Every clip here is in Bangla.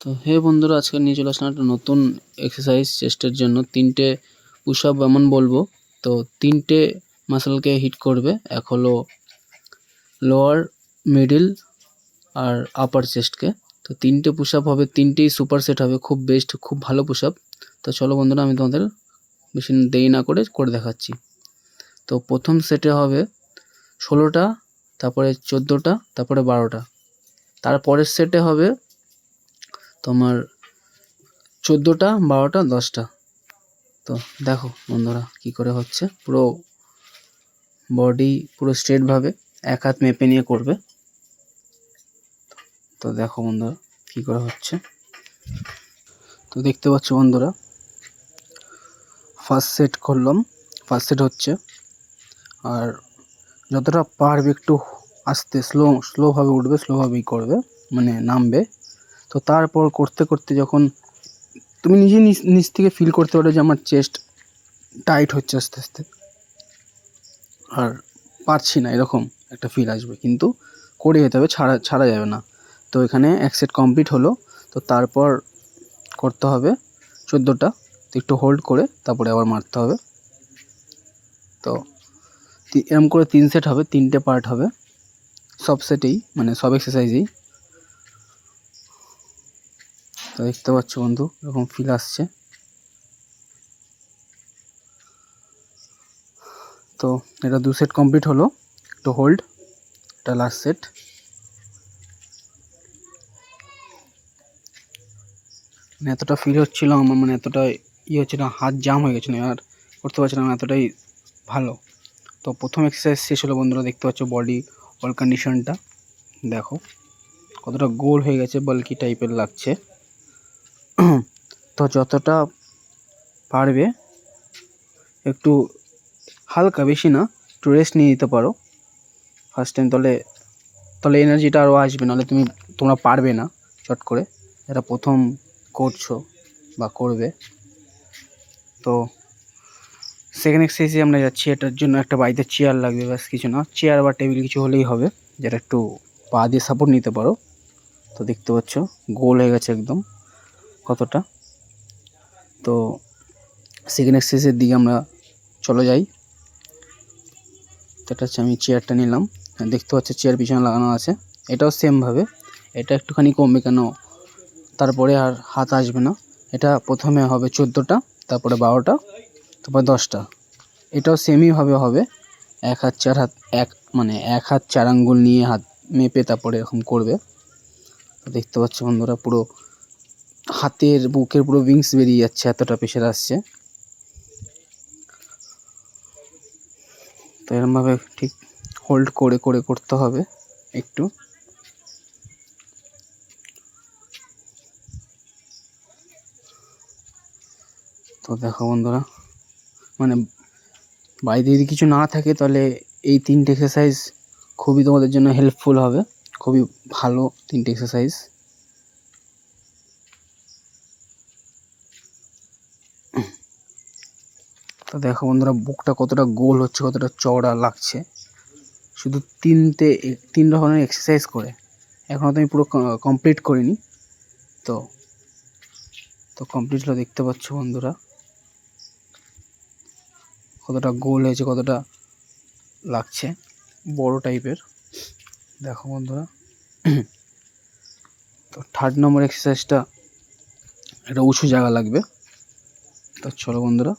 তো হে বন্ধুরা, আজকে নিয়ে চলে আসলাম একটা নতুন এক্সারসাইজ চেস্টের জন্য। তিনটে পুশ আপ এমন বলব। তো তিনটে মাসেলকে হিট করবে। এক হলো লোয়ার মিডিল আর আপার চেস্টকে তো তিনটে পুশ আপ হবে, তিনটেই সুপার সেট হবে। খুব বেস্ট খুব ভালো পুশ তো চলো বন্ধুরা, আমি তোমাদের বেশি দেরি না করে করে দেখাচ্ছি। তো প্রথম সেটে হবে ষোলোটা, তারপরে চোদ্দোটা, তারপরে বারোটা। তারপরের সেটে হবে তোমার চোদ্দোটা, বারোটা, দশটা। তো দেখো বন্ধুরা কি করে হচ্ছে। পুরো বডি পুরো স্ট্রেটভাবে এক হাত মেপে নিয়ে করবে। তো দেখো বন্ধুরা কি করে হচ্ছে। তো দেখতে পাচ্ছ বন্ধুরা ফার্স্ট সেট করলাম। ফার্স্ট সেট হচ্ছে। আর যতটা পারবে একটু আস্তে স্লো স্লোভাবে উঠবে স্লোভাবেই করবে মানে নামবে। তো তারপর করতে করতে যখন তুমি নিজে নিজ নিজ থেকে ফিল করতে পারো যে আমার চেস্ট টাইট হচ্ছে আস্তে আস্তে। আর পারছি না, এরকম একটা ফিল আসবে। কিন্তু করে যেতে হবে, ছাড়া ছাড়া যাবে না। তো এখানে এক সেট কমপ্লিট হলো। তো তারপর করতে হবে চোদ্দোটা। তো একটু হোল্ড করে তারপরে আবার মারতে হবে। তো এরম করে তিন সেট হবে, তিনটে পার্ট হবে। সব সেটেই মানে সব এক্সারসাইজেই তো দেখতে পাচ্ছ বন্ধু, এরকম ফিল আসছে। তো এটা দু সেট কমপ্লিট হলো, একটু হোল্ড এটা লাস্ট সেট মানে এতটা ফিল হচ্ছিল আমার মানে এতটা ইয়ে হচ্ছে না, হাত জাম হয়ে গেছিল, আর করতে পারছিলাম না এতটাই ভালো। তো প্রথম এক্সারসাইজ শেষ হলো বন্ধুরা, দেখতে পাচ্ছ বডি অল কন্ডিশনটা দেখো, কতটা গোল হয়ে গেছে বাল্কি টাইপের লাগছে। তো যতটা পারবে, একটু হালকা বেশি না, একটু রেস্ট নিয়ে নিতে পারো। ফার্স্ট টাইম তাহলে তাহলে এনার্জিটা আরও আসবে, নাহলে তুমি, তোমরা পারবে না, চট করে। এটা প্রথম করছ বা করবে। তো সেকেন্ড এক্সারসাইজে আমরা যাচ্ছি, এটার জন্য একটা বাড়িতে চেয়ার লাগবে, ব্যাস কিছু না। চেয়ার বা টেবিল কিছু হলেই হবে, যেটা একটু পা দিয়ে সাপোর্ট নিতে পারো। তো দেখতে পাচ্ছ, গোল হয়ে গেছে একদম। কতটা। তো সেকেন্ড এক্সারসাইজের দিকে আমরা চলে যাই। তো এটা হচ্ছে আমি চেয়ারটা নিলাম। দেখতে পাচ্ছি চেয়ার পিছনে লাগানো আছে। এটাও সেমভাবে এটা একটুখানি কমবে কেন তারপরে আর হাত আসবে না। এটা প্রথমে হবে চোদ্দোটা, তারপরে বারোটা, তারপরে দশটা। এটাও সেমইভাবে হবে। এক হাত, চার হাত, এক মানে এক হাত চার আঙ্গুল নিয়ে হাত মেপে তারপরে এরকম করবে। দেখতে পাচ্ছ বন্ধুরা পুরো হাতের, বুকের পুরো উইংস বেরিয়ে যাচ্ছে, এতটা প্রেশার আসছে। তো এরমভাবে ঠিক হোল্ড করে করে করতে হবে একটু। তো দেখো বন্ধুরা মানে বাড়িতে যদি কিছু না থাকে তাহলে এই তিনটে এক্সারসাইজ খুবই তোমাদের জন্য হেল্পফুল হবে, খুবই ভালো তিনটে এক্সারসাইজ তো দেখো বন্ধুরা, বুকটা কতটা গোল হচ্ছে, কতটা চওড়া লাগছে। শুধু তিনটে, তিন রকমের এক্সারসাইজ করে। এখনও তো আমি পুরো কমপ্লিট করিনি। তো তো কমপ্লিট হলো দেখতে পাচ্ছ বন্ধুরা। কতটা গোল হয়েছে, কতটা লাগছে, বড় টাইপের। দেখো বন্ধুরা। তো থার্ড নম্বর এক্সারসাইজটা একটা উঁচু জায়গা লাগবে। তো চলো বন্ধুরা।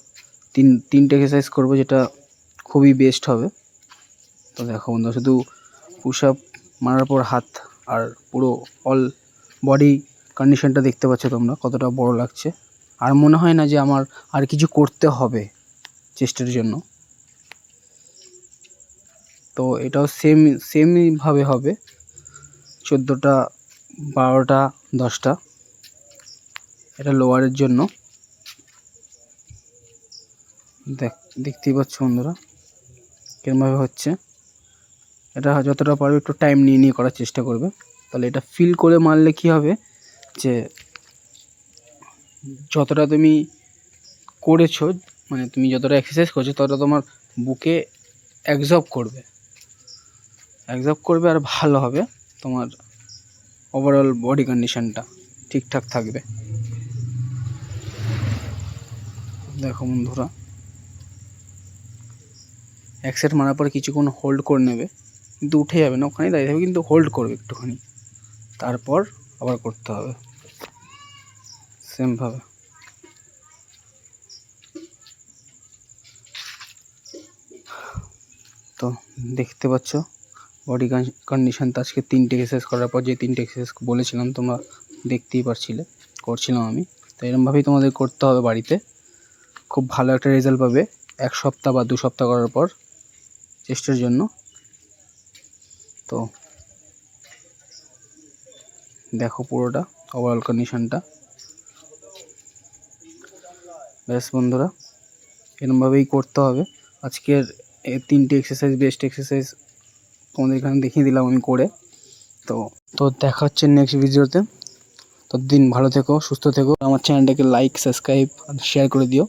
তিন, তিনটে এক্সারসাইজ করব যেটা খুবই বেস্ট হবে। তো দেখো বন্ধুরা শুধু পুশ আপ মারার পর হাত আর পুরো অল বডি কন্ডিশনটা দেখতে পাচ্ছ তোমরা, কতটা বড় লাগছে। আর মনে হয় না যে আমার আর কিছু করতে হবে চেস্টের জন্য। তো এটাও সেম সেমইভাবে হবে, চোদ্দোটা, বারোটা, দশটা। এটা লোয়ারের জন্য। দেখতেই পাচ্ছ বন্ধুরা, কিরমভাবে হচ্ছে। এটা যতটা পারবে একটু টাইম নিয়ে নিয়ে করার চেষ্টা করবে। তাহলে এটা ফিল করে মারলে কি হবে? যে যতটা তুমি করেছ মানে তুমি যতটা এক্সারসাইজ করছ, ততটা তোমার বুকে অ্যাবজর্ব করবে। অ্যাবজর্ব করবে আর ভালো হবে তোমার ওভারঅল বডি কন্ডিশনটা ঠিকঠাক থাকবে। দেখো বন্ধুরা এক সেট মারার পর কিছুক্ষণ হোল্ড করে নেবে, কিন্তু উঠে যাবে না, ওখানেই দাঁড়িয়ে থাকবে, কিন্তু হোল্ড করবে একটুখানি। তারপর আবার করতে হবে। সেমভাবে তো দেখতে পাচ্ছ বডি কন্ডিশন তো আজকে তিনটে এক্সারসাইজ করার পর যে তিনটে এক্সারসাইজ বলেছিলাম, তোমরা দেখতেই পারছিলে, করছিলাম আমি। তো এরমভাবেই তোমাদের করতে হবে বাড়িতে। খুব ভালো একটা রেজাল্ট পাবে। এক সপ্তাহ বা দু সপ্তাহ করার পর চেস্টের জন্য। তো দেখো পুরোটা ওভারঅল কন্ডিশনটা ব্যাস বন্ধুরা, এরমভাবেই করতে হবে। আজকের তিনটে এক্সারসাইজ বেস্ট এক্সারসাইজ তোমাদের এখানে দেখিয়ে দিলাম আমি করে। তো তো দেখা হচ্ছে নেক্সট ভিডিওতে ততদিন ভালো থেকো, সুস্থ থেকো। আমার চ্যানেলটাকে লাইক সাবস্ক্রাইব আর শেয়ার করে দিও।